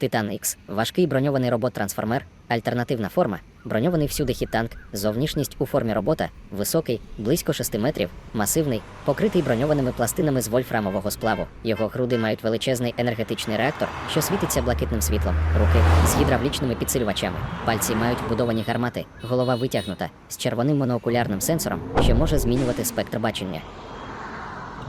Титан X. Важкий броньований робот-трансформер, альтернативна форма, броньований всюди хіт-танк, зовнішність у формі робота, високий, близько 6 метрів, масивний, покритий броньованими пластинами з вольфрамового сплаву. Його груди мають величезний енергетичний реактор, що світиться блакитним світлом, руки з гідравлічними підсилювачами, пальці мають вбудовані гармати, голова витягнута з червоним моноокулярним сенсором, що може змінювати спектр бачення.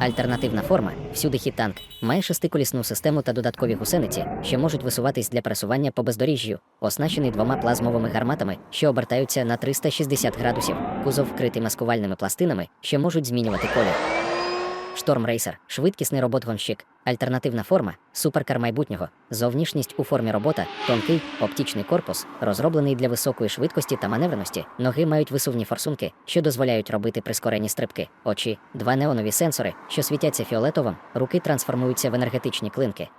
Альтернативна форма, всюди хітанк, має шестиколісну систему та додаткові гусениці, що можуть висуватись для пересування по бездоріжжю, оснащений двома плазмовими гарматами, що обертаються на 360 градусів, кузов вкритий маскувальними пластинами, що можуть змінювати колір. Шторм Рейсер швидкісний робот-гонщик, альтернативна форма, суперкар майбутнього, зовнішність у формі робота, тонкий, оптичний корпус, розроблений для високої швидкості та маневреності. Ноги мають висувні форсунки, що дозволяють робити прискорені стрибки, очі, два неонові сенсори, що світяться фіолетовим, руки трансформуються в енергетичні клинки.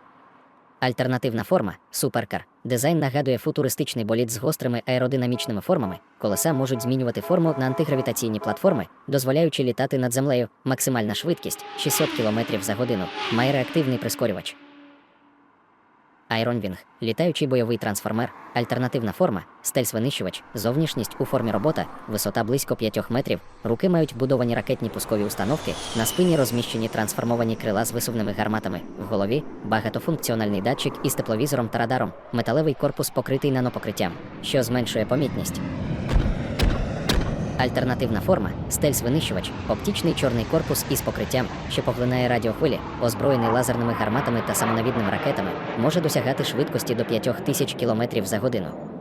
Альтернативна форма суперкар. Дизайн нагадує футуристичний боліт з гострими аеродинамічними формами. Колеса можуть змінювати форму на антигравітаційні платформи, дозволяючи літати над землею. Максимальна швидкість 600 км за годину. Має реактивний прискорювач. Айронвінг літаючий бойовий трансформер, альтернативна форма, стельс-винищувач, зовнішність у формі робота, висота близько 5 метрів, руки мають будовані ракетні пускові установки, на спині розміщені трансформовані крила з висувними гарматами, в голові багатофункціональний датчик із тепловізором та радаром, металевий корпус покритий нанопокриттям, що зменшує помітність. Альтернативна форма стельс-винищувач, оптичний чорний корпус із покриттям, що поглинає радіохвилі, озброєний лазерними гарматами та самонавідними ракетами, може досягати швидкості до 5000 км за годину.